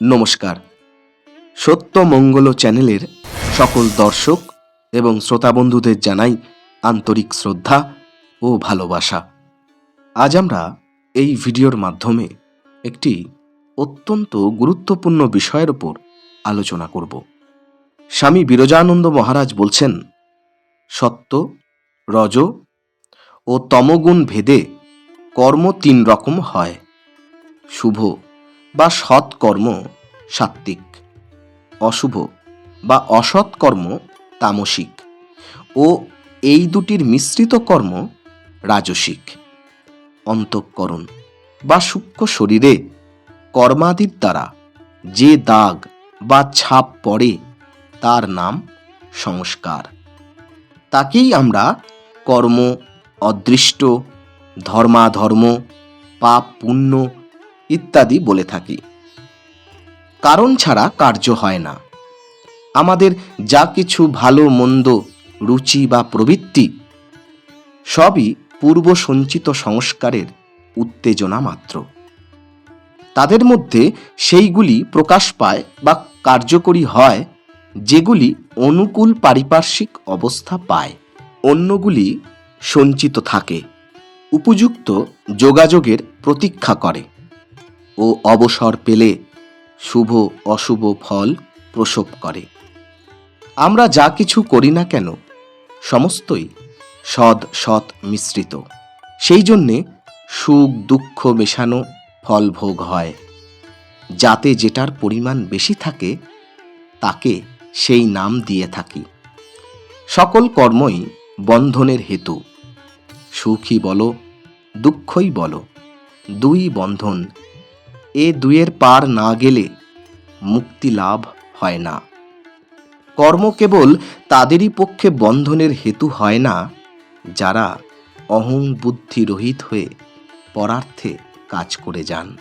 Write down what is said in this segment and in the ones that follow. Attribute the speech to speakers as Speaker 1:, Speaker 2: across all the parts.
Speaker 1: নমস্কার। সত্য মঙ্গল চ্যানেলের সকল দর্শক এবং শ্রোতা বন্ধুদের জানাই আন্তরিক শ্রদ্ধা ও ভালোবাসা। আজ আমরা এই ভিডিওর মাধ্যমে একটি অত্যন্ত গুরুত্বপূর্ণ বিষয়ের ওপর আলোচনা করব। স্বামী বিরজানন্দ মহারাজ বলছেন, সত্য, রজ ও তমগুণ ভেদে কর্ম তিন রকম হয়। শুভ বা সৎকর্ম সাত্ত্বিক, অশুভ বা অসৎ কর্ম তামসিক ও এই দুটির মিশ্রিত কর্ম রাজসিক। অন্তঃকরণ বা সূক্ষ্ম শরীরে কর্মাদির দ্বারা যে দাগ বা ছাপ পড়ে তার নাম সংস্কার। তাকেই আমরা কর্ম, অদৃষ্ট, ধর্মাধর্ম পাপ পুণ্য ইত্যাদি বলে থাকি। কারণ ছাড়া কার্য হয় না। আমাদের যা কিছু ভালো, মন্দ, রুচি বা প্রবৃত্তি, সবই পূর্ব সঞ্চিত সংস্কারের উত্তেজনা মাত্র। তাদের মধ্যে সেইগুলি প্রকাশ পায় বা কার্যকরী হয়, যেগুলি অনুকূল পারিপার্শ্বিক অবস্থা পায়। অন্যগুলি সঞ্চিত থাকে, উপযুক্ত যোগাযোগের প্রতীক্ষা করে। ও অবসর পেলে শুভ অশুভ ফল প্রসব করে। আমরা যা কিছু করি না কেন, সমস্তই সৎ সৎ মিশ্রিত। সেই জন্যে সুখ, দুঃখ মেশানো ফল ভোগ হয়। যাতে যেটার পরিমাণ বেশি থাকে, তাকে সেই নাম দিয়ে থাকি। সকল কর্মই বন্ধনের হেতু। সুখই বলো, দুঃখই বলো, দুই বন্ধন এ দুয়ের পার না গেলে মুক্তি লাভ হয় না। কর্ম কেবল তাদেরই পক্ষে বন্ধনের হেতু হয় না, যারা অহং বুদ্ধি রহিত হয়ে পরার্থে কাজ করে যান।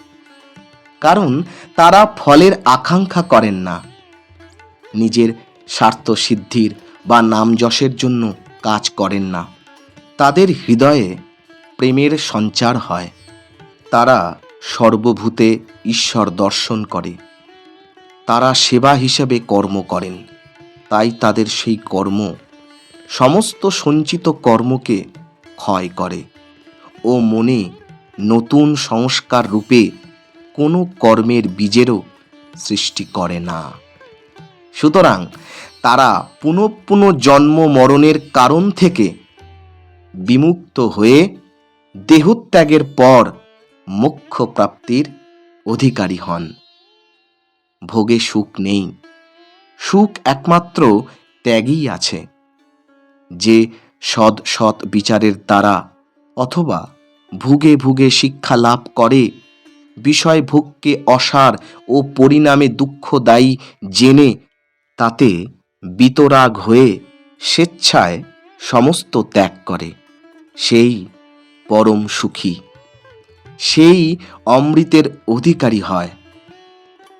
Speaker 1: কারণ তারা ফলের আকাঙ্ক্ষা করেন না। নিজের স্বার্থ সিদ্ধির বা নাম যশের জন্য কাজ করেন না। তাদের হৃদয়ে প্রেমের সঞ্চার হয়। তারা সর্বভূতে ঈশ্বর দর্শন করে। তারা সেবা হিসেবে কর্ম করেন। তাই তাদের সেই কর্ম সমস্ত সঞ্চিত কর্মকে ক্ষয় করে ও মনে নতুন সংস্কার রূপে কোনো কর্মের বীজেরও সৃষ্টি করে না। সুতরাং তারা পুনঃ পুনঃ জন্ম মরণের কারণ থেকে বিমুক্ত হয়ে দেহত্যাগের পর মোক্ষ প্রাপ্তির অধিকারী হন। ভোগে সুখ নেই। সুখ একমাত্র ত্যাগই আছে। যে সৎ সৎ বিচারের দ্বারা অথবা ভুগে ভুগে শিক্ষা লাভ করে, বিষয় ভোগকে অসার ও পরিণামে দুঃখদায়ী জেনে তাতে বিতরাগ হয়ে স্বেচ্ছায় সমস্ত ত্যাগ করে। সেই পরম সুখী। সেই অমৃতের অধিকারী হয়।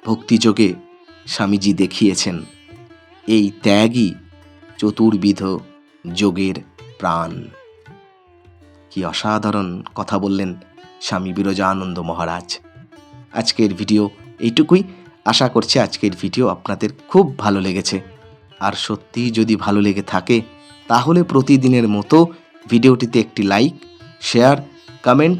Speaker 1: ভক্তিযোগে স্বামীজি দেখিয়েছেন, এই ত্যাগই চতুর্বিধ যোগের প্রাণ। কি অসাধারণ কথা বললেন স্বামী বিরজানন্দ মহারাজ। আজকের ভিডিও এইটুকুই। আশা করছি আজকের ভিডিও আপনাদের খুব ভালো লেগেছে। আর সত্যিই যদি ভালো লেগে থাকে, তাহলে প্রতিদিনের মতো ভিডিওটিতে একটি লাইক, শেয়ার, কমেন্ট